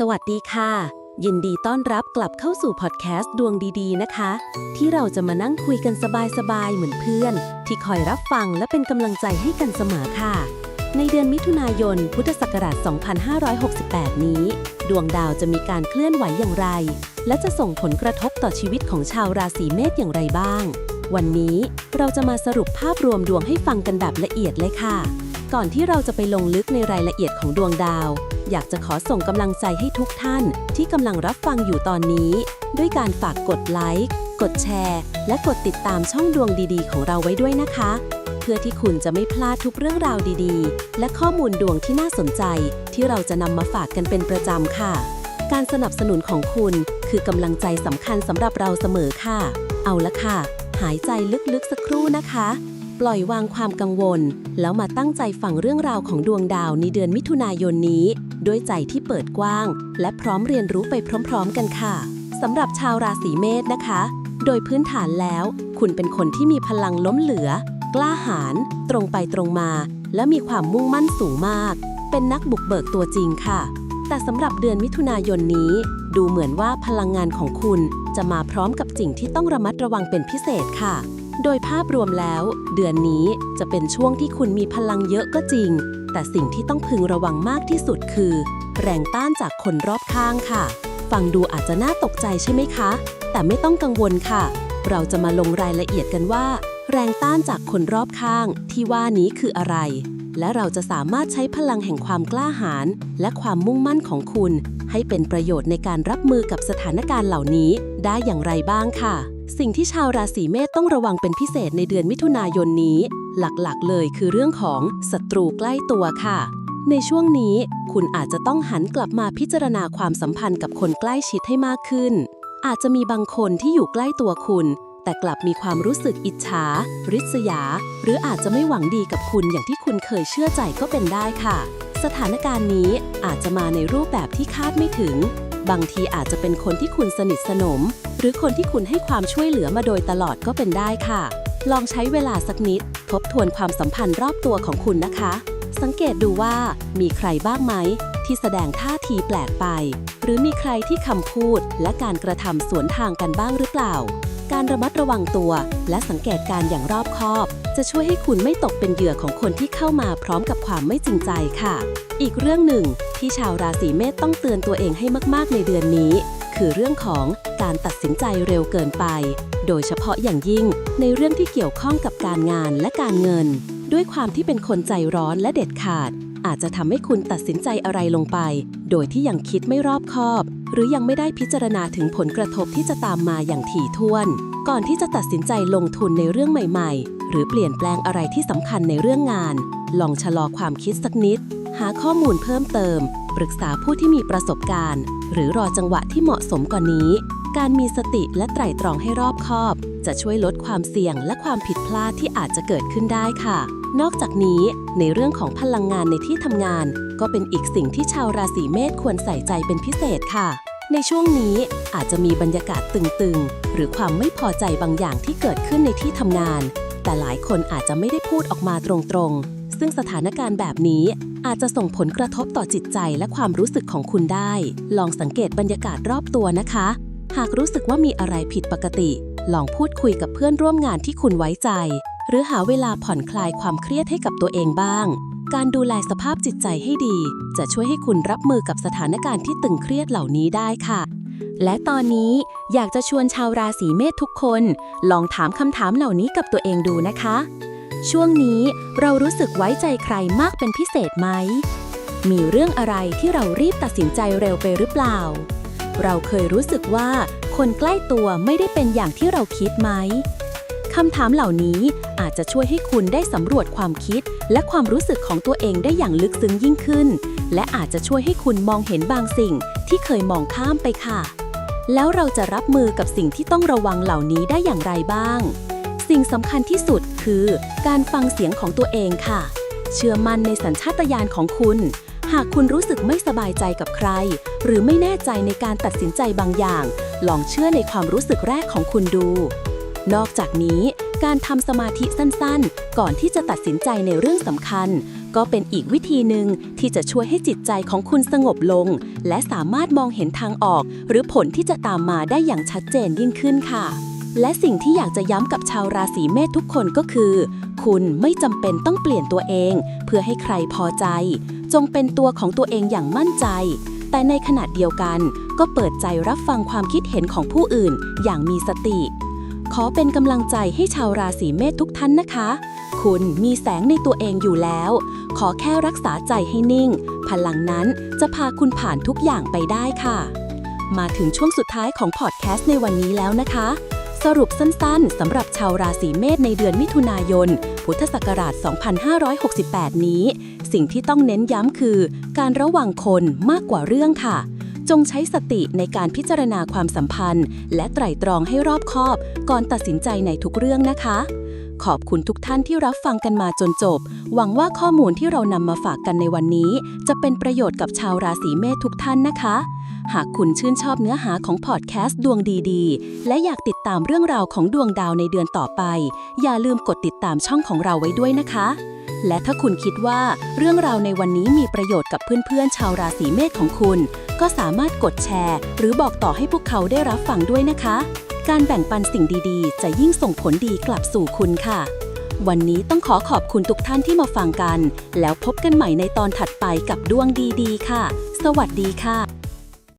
สวัสดีค่ะ ยินดีต้อนรับกลับเข้าสู่พอดแคสต์ดวงดีๆ นะคะ ที่เราจะมานั่งคุยกันสบายๆ เหมือนเพื่อน ที่คอยรับฟังและเป็นกำลังใจให้กันเสมอค่ะ ในเดือนมิถุนายน พุทธศักราช 2568 นี้ ดวงดาวจะมีการเคลื่อนไหวอย่างไร และจะส่งผลกระทบต่อชีวิตของชาวราศีเมษอย่างไรบ้าง วันนี้เราจะมาสรุปภาพรวมดวงให้ฟังกันแบบละเอียดเลยค่ะ ก่อนที่เราจะไปลงลึกในรายละเอียดของดวงดาว อยากจะขอส่งกำลังใจให้ทุกท่านที่กำลังรับฟังอยู่ตอนนี้ ด้วยการฝากกดไลค์ กดแชร์ และกดติดตามช่องดวงดีๆ ของเราไว้ด้วยนะคะ เพื่อที่คุณจะไม่พลาดทุกเรื่องราวดีๆ และข้อมูลดวงที่น่าสนใจ ที่เราจะนำมาฝากกันเป็นประจำค่ะ การสนับสนุนของคุณคือกำลังใจสำคัญสำหรับเราเสมอค่ะ เอาละค่ะ หายใจลึกๆสักครู่นะคะปล่อยวางความกังวล แล้วมาตั้งใจฟังเรื่องราวของดวงดาวในเดือนมิถุนายนนี้ ด้วยใจที่เปิดกว้าง และพร้อมเรียนรู้ไปพร้อมๆกันค่ะสำหรับชาวราศีเมษนะคะ โดยพื้นฐานแล้ว คุณเป็นคนที่มีพลังล้มเหลือ กล้าหาญตรงไปตรงมา และมีความมุ่งมั่นสูงมาก เป็นนักบุกเบิกตัวจริงค่ะ แต่สำหรับเดือนมิถุนายนนี้ ดูเหมือนว่าพลังงานของคุณจะมาพร้อมกับสิ่งที่ต้องระมัดระวังเป็นพิเศษค่ะโดยภาพรวมแล้ว เดือนนี้จะเป็นช่วงที่คุณมีพลังเยอะก็จริง แต่สิ่งที่ต้องพึงระวังมากที่สุดคือ แรงต้านจากคนรอบข้างค่ะ ฟังดูอาจจะน่าตกใจใช่ไหมคะ แต่ไม่ต้องกังวลค่ะ เราจะมาลงรายละเอียดกันว่า แรงต้านจากคนรอบข้าง ที่ว่านี้คืออะไร และเราจะสามารถใช้พลังแห่งความกล้าหาญและความมุ่งมั่นของคุณ ให้เป็นประโยชน์ในการรับมือกับสถานการณ์เหล่านี้ ได้อย่างไรบ้างค่ะ สิ่งที่ชาวราศีเมษต้องระวังเป็นพิเศษในเดือนมิถุนายนนี้ หลักๆ เลยคือเรื่องของศัตรูใกล้ตัวค่ะ ในช่วงนี้คุณอาจจะต้องหันกลับมาพิจารณาความสัมพันธ์กับคนใกล้ชิดให้มากขึ้น อาจจะมีบางคนที่อยู่ใกล้ตัวคุณ แต่กลับมีความรู้สึกอิจฉา ริษยา หรืออาจจะไม่หวังดีกับคุณอย่างที่คุณเคยเชื่อใจก็เป็นได้ค่ะ สถานการณ์นี้อาจจะมาในรูปแบบที่คาดไม่ถึง บางทีอาจจะเป็นคนที่คุณสนิทสนม หรือคนที่คุณให้ความช่วยเหลือมาโดยตลอดก็เป็นได้ค่ะ ลองใช้เวลาสักนิด ทบทวนความสัมพันธ์รอบตัวของคุณนะคะ สังเกตดูว่ามีใครบ้างไหม ที่แสดงท่าทีแปลกไป หรือมีใครที่คำพูดและการกระทำสวนทางกันบ้างหรือเปล่า การระมัดระวังตัว และสังเกตการอย่างรอบคอบ จะช่วยให้คุณไม่ตกเป็นเหยื่อของคนที่เข้ามาพร้อมกับความไม่จริงใจค่ะ อีกเรื่องหนึ่งที่ชาวราศีเมษต้องเตือนตัวเองให้มาก ๆ ในเดือนนี้ คือเรื่องของการตัดสินใจเร็วเกินไป โดยเฉพาะอย่างยิ่งในเรื่องที่เกี่ยวข้องกับการงานและการเงิน ด้วยความที่เป็นคนใจร้อนและเด็ดขาด อาจจะทำให้คุณตัดสินใจอะไรลงไป โดยที่ยังคิดไม่รอบคอบ หรือยังไม่ได้พิจารณาถึงผลกระทบที่จะตามมาอย่างถี่ถ้วน ก่อนที่จะตัดสินใจลงทุนในเรื่องใหม่ๆ หรือเปลี่ยนแปลงอะไรที่สำคัญในเรื่องงาน ลองชะลอความคิดสักนิด หาข้อมูลเพิ่มเติม ปรึกษาผู้ที่มีประสบการณ์ หรือรอจังหวะที่เหมาะสมกว่านี้ การมีสติและไตร่ตรองให้รอบคอบ จะช่วยลดความเสี่ยงและความผิดพลาดที่อาจจะเกิดขึ้นได้ค่ะ นอกจากนี้ ในเรื่องของพลังงานในที่ทำงาน ก็เป็นอีกสิ่งที่ชาวราศีเมษควรใส่ใจเป็นพิเศษค่ะ ในช่วงนี้อาจจะมีบรรยากาศตึงๆ หรือความไม่พอใจบางอย่างที่เกิดขึ้นในที่ทำงาน แต่หลายคนอาจจะไม่ได้พูดออกมาตรงๆ ซึ่งสถานการณ์แบบนี้อาจจะส่งผลกระทบต่อจิตใจและความรู้สึกของคุณได้ ลองสังเกตบรรยากาศรอบตัวนะคะ หากรู้สึกว่ามีอะไรผิดปกติ ลองพูดคุยกับเพื่อนร่วมงานที่คุณไว้ใจ หรือหาเวลาผ่อนคลายความเครียดให้กับตัวเองบ้าง การดูแลสภาพจิตใจให้ดี จะช่วยให้คุณรับมือกับสถานการณ์ที่ตึงเครียดเหล่านี้ได้ค่ะและตอนนี้อยากจะชวนชาวราศีเมษทุกคน ลองถามคำถามเหล่านี้กับตัวเองดูนะคะ ช่วงนี้เรารู้สึกไว้ใจใครมากเป็นพิเศษไหม มีเรื่องอะไรที่เรารีบตัดสินใจเร็วไปหรือเปล่า เราเคยรู้สึกว่าคนใกล้ตัวไม่ได้เป็นอย่างที่เราคิดไหมคำถามเหล่านี้อาจจะช่วยให้คุณได้สำรวจความคิด และความรู้สึกของตัวเองได้อย่างลึกซึ้งยิ่งขึ้น และอาจจะช่วยให้คุณมองเห็นบางสิ่งที่เคยมองข้ามไปค่ะ แล้วเราจะรับมือกับสิ่งที่ต้องระวังเหล่านี้ได้อย่างไรบ้าง สิ่งสำคัญที่สุดคือการฟังเสียงของตัวเองค่ะ เชื่อมั่นในสัญชาตญาณของคุณ หากคุณรู้สึกไม่สบายใจกับใคร หรือไม่แน่ใจในการตัดสินใจบางอย่าง ลองเชื่อในความรู้สึกแรกของคุณดู นอกจากนี้ การทำสมาธิสั้นๆ ก่อนที่จะตัดสินใจในเรื่องสำคัญ ก็เป็นอีกวิธีหนึ่งที่จะช่วยให้จิตใจของคุณสงบลง และสามารถมองเห็นทางออก หรือผลที่จะตามมาได้อย่างชัดเจนยิ่งขึ้นค่ะ และสิ่งที่อยากจะย้ำกับชาวราศีเมษทุกคนก็คือ คุณไม่จำเป็นต้องเปลี่ยนตัวเอง เพื่อให้ใครพอใจ จงเป็นตัวของตัวเองอย่างมั่นใจ แต่ในขณะเดียวกัน ก็เปิดใจรับฟังความคิดเห็นของผู้อื่นอย่างมีสติ ขอเป็นกำลังใจให้ชาวราศีเมษทุกท่านนะคะ คุณมีแสงในตัวเองอยู่แล้ว ขอแค่รักษาใจให้นิ่ง พลังนั้นจะพาคุณผ่านทุกอย่างไปได้ค่ะ มาถึงช่วงสุดท้ายของพอดแคสต์ในวันนี้แล้วนะคะ สรุปสั้นๆสำหรับชาวราศีเมษในเดือนมิถุนายน พุทธศักราช 2568 นี้ สิ่งที่ต้องเน้นย้ำคือ การระวังคนมากกว่าเรื่องค่ะ จงใช้สติในการพิจารณาความสัมพันธ์ และไตร่ตรองให้รอบคอบ ก่อนตัดสินใจในทุกเรื่องนะคะ ขอบคุณทุกท่านที่รับฟังกันมาจนจบ หวังว่าข้อมูลที่เรานำมาฝากกันในวันนี้ จะเป็นประโยชน์กับชาวราศีเมษทุกท่านนะคะ หากคุณชื่นชอบเนื้อหาของพอดแคสต์ดวงดีๆ และอยากติดตามเรื่องราวของดวงดาวในเดือนต่อไป อย่าลืมกดติดตามช่องของเราไว้ด้วยนะคะ และถ้าคุณคิดว่าเรื่องราวในวันนี้มีประโยชน์กับเพื่อนๆ ชาวราศีเมษของคุณ ก็สามารถกดแชร์ หรือบอกต่อให้พวกเขาได้รับฟังด้วยนะคะ การแบ่งปันสิ่งดีๆ จะยิ่งส่งผลดีกลับสู่คุณค่ะวันนี้ต้องขอขอบคุณทุกท่านที่มาฟังกัน แล้วพบกันใหม่ในตอนถัดไปกับดวงดีๆ ค่ะ สวัสดีค่ะ